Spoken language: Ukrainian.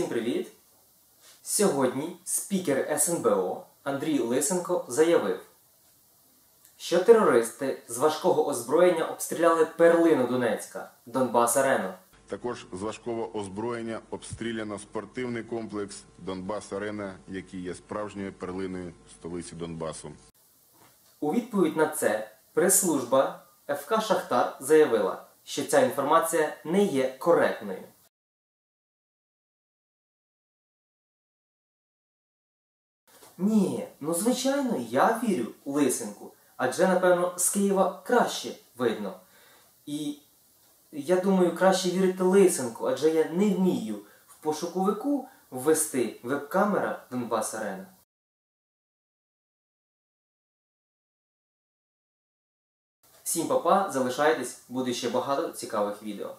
Всім привіт! Сьогодні спікер СНБО Андрій Лисенко заявив, що терористи з важкого озброєння обстріляли перлину Донецька, Донбас Арену. Також з важкого озброєння обстріляно спортивний комплекс Донбас Арена, який є справжньою перлиною столиці Донбасу. У відповідь на це прес-служба ФК Шахтар заявила, що ця інформація не є коректною. Ні, ну звичайно, я вірю Лисенку, адже, напевно, з Києва краще видно. І я думаю, краще вірити Лисенку, адже я не вмію в пошуковику ввести веб-камера Донбас Арена. Всім папа, залишайтесь, буде ще багато цікавих відео.